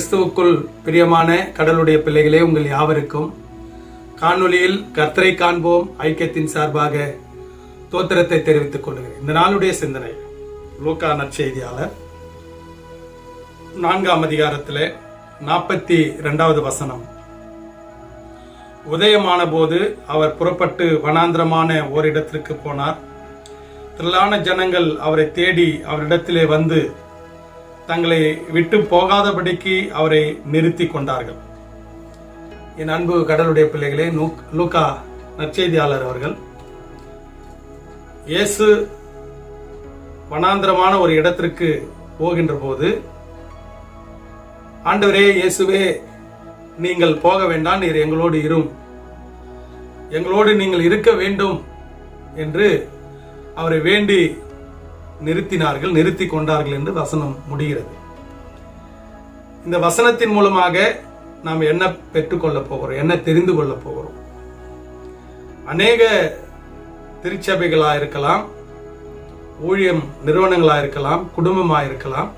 கிறிஸ்துவுக்குள் பிரியமான கடலுடைய பிள்ளைகளே உங்கள் யாவருக்கும் காணொளியில் கர்த்தரை காண்போம் ஐக்கியத்தின் சார்பாக தோத்திரத்தை தெரிவித்துக் கொள்கிறேன். இந்த நாளுடைய சிந்தனை லூக்கா நற்செய்தியாளர் நான்காம் அதிகாரத்தில் நாற்பத்தி ரெண்டாவது வசனம். உதயமான போது அவர் புறப்பட்டு வனாந்திரமான ஓரிடத்திற்கு போனார். திரளான ஜனங்கள் அவரை தேடி அவரிடத்திலே வந்து தங்களை விட்டு போகாதபடிக்கு அவரை நிறுத்தி கொண்டார்கள். என் அன்பு கடலுடைய பிள்ளைகளே நூக்- லூக்கா நற்செய்தியாளர் அவர்கள் இயேசு வனாந்திரமான ஒரு இடத்திற்கு போகின்ற போது ஆண்டவரே இயேசுவே நீங்கள் போக வேண்டாம் நீர் எங்களோடு இரும். எங்களோடு நீங்கள் இருக்க வேண்டும் என்று அவரை வேண்டி நிறுத்தினார்கள் நிறுத்தி கொண்டார்கள் என்று வசனம் முடிகிறது. இந்த வசனத்தின் மூலமாக நாம் என்ன பெற்றுக்கொள்ளப் போகிறோம் என்ன தெரிந்து கொள்ளப் போகிறோம்? அநேக திருச்சபைகளாக இருக்கலாம் ஊழியம் நிறுவனங்களாக இருக்கலாம் குடும்பமாக இருக்கலாம்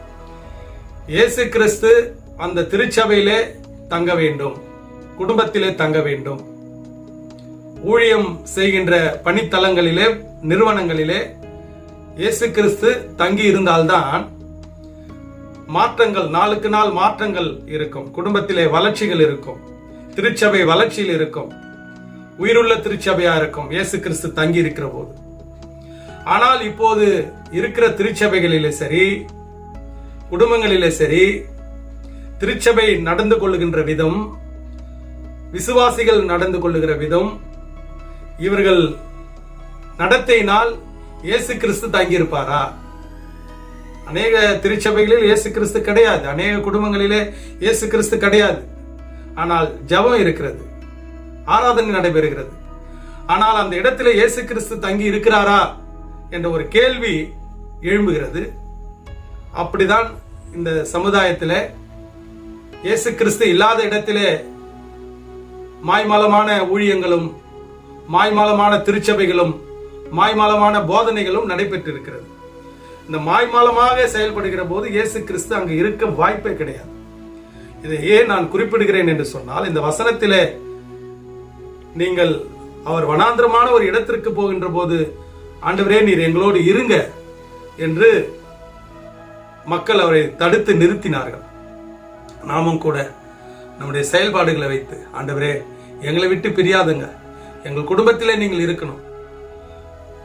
இயேசு கிறிஸ்து அந்த திருச்சபையிலே தங்க வேண்டும் குடும்பத்திலே தங்க வேண்டும். ஊழியம் செய்கின்ற பணித்தலங்களிலே நிறுவனங்களிலே இயேசு கிறிஸ்து தங்கி இருந்தால்தான் மாற்றங்கள் நாளுக்கு நாள் மாற்றங்கள் இருக்கும். குடும்பத்திலே வளர்ச்சிகள் இருக்கும். திருச்சபை வளர்ச்சியில் இருக்கும். உயிருள்ள திருச்சபையா இருக்கும். இயேசு கிறிஸ்து தங்கி இருக்கிற போது ஆனால் இப்போது இருக்கிற திருச்சபைகளிலே சரி குடும்பங்களிலே சரி திருச்சபை நடந்து கொள்ளுகின்ற விதம் விசுவாசிகள் நடந்து கொள்ளுகிற விதம் இவர்கள் நடத்தையினால் இயேசு கிறிஸ்து தங்கியிருப்பாரா? அநேக திருச்சபைகளில் இயேசு கிறிஸ்து கிடையாது. அநேக குடும்பங்களிலே இயேசு கிறிஸ்து கிடையாது. ஆனால் ஜெபம் இருக்கிறது. ஆராதனை நடைபெறுகிறது. ஆனால் அந்த இடத்துல இயேசு கிறிஸ்து தங்கி இருக்கிறாரா? என்ற ஒரு கேள்வி எழும்புகிறது. அப்படிதான் இந்த சமுதாயத்தில் இயேசு கிறிஸ்து இல்லாத இடத்திலே மாய்மாலமான ஊழியங்களும் மாய்மாலமான திருச்சபைகளும் மாய்மாலமான போதனைகளும் நடைபெற்றிருக்கிறது. இந்த மாய்மாலமாக செயல்படுகிற போது இயேசு கிறிஸ்து அங்கு இருக்க வாய்ப்பே கிடையாது. இதை ஏன் நான் குறிப்பிடுகிறேன் என்று சொன்னால் இந்த வசனத்திலே நீங்கள் அவர் வனாந்திரமான ஒரு இடத்திற்கு போகின்ற போது ஆண்டவரே நீர் எங்களோடு இருங்க என்று மக்கள் அவரை தடுத்து நிறுத்தினார்கள். நாமும் கூட நம்முடைய செயல்பாடுகளை வைத்து ஆண்டவரே எங்களை விட்டு பிரியாதுங்க. எங்கள் குடும்பத்திலே நீங்கள் இருக்கணும்.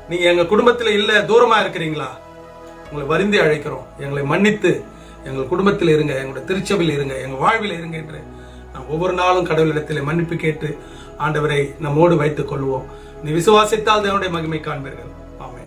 நீங்க எங்க குடும்பத்தில் இல்ல தூரமா இருக்கிறீங்களா? உங்களை வருந்தி அழைக்கிறோம். எங்களை மன்னித்து எங்கள் குடும்பத்தில் இருங்க எங்களுடைய திருச்சபையில் இருங்க எங்கள் வாழ்வில் இருங்க என்று நான் ஒவ்வொரு நாளும் கடவுளிடத்தில் மன்னிப்பு கேட்டு ஆண்டவரை நம்மோடு வைத்துக் கொள்வோம். நீ விசுவாசித்தால் தேவனுடைய மகிமை காண்பீர்கள். ஆமே